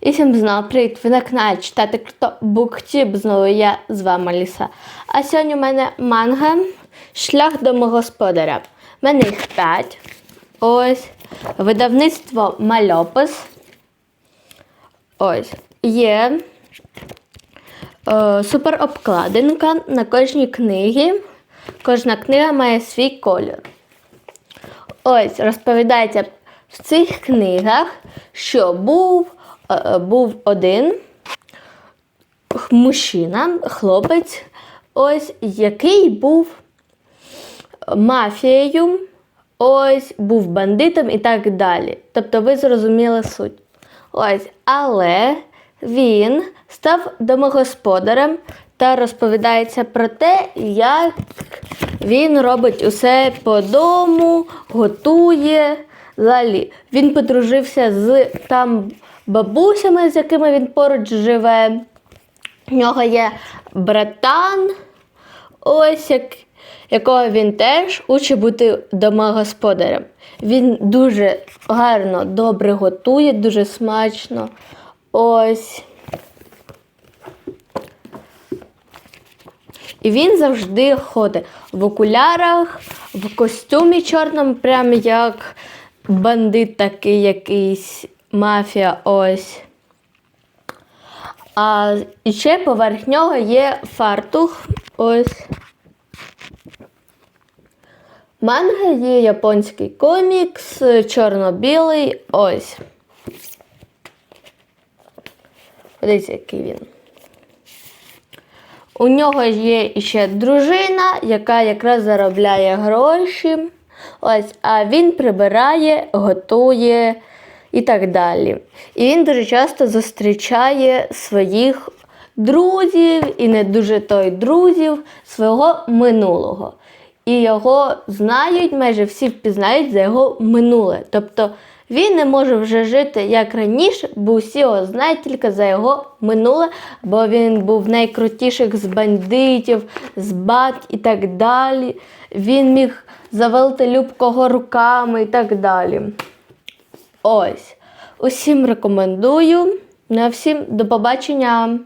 І всім знову привіт! Ви на каналі читати круто Буктіб. Знову я з вами Ліса. А сьогодні у мене манга Шлях домогосподаря. У мене їх 5. Ось. Видавництво Мальопис. Ось. Є е, супер обкладинка на кожній книгі. Кожна книга має свій колір. Ось розповідається в цих книгах, що був, був один мужчина, хлопець, ось, який був мафією, ось був бандитом і так далі. Тобто ви зрозуміли суть. Ось, але він став домогосподарем та розповідається про те, як він робить усе по дому, готує. Взагалі, він подружився з там бабусями, з якими він поруч живе. У нього є братан, ось як, якого він теж учить бути домогосподарем. Він дуже гарно, добре готує, дуже смачно. Ось. І він завжди ходить в окулярах, в костюмі чорному, прям як бандит такий якийсь мафія ось. А ще поверх нього є фартух. Ось. Манга є японський комікс, чорно-білий. Ось. Подивіться, який він. У нього є ще дружина, яка якраз заробляє гроші. Ось, а він прибирає, готує і так далі. І він дуже часто зустрічає своїх друзів і не дуже той друзів свого минулого. І його знають, майже всі впізнають за його минуле. Тобто він не може вже жити як раніше, бо всі його знають тільки за його минуле, бо він був найкрутіших з бандитів, з бат і так далі. Він міг завалити любкого руками і так далі. Ось. Усім рекомендую. На всім до побачення!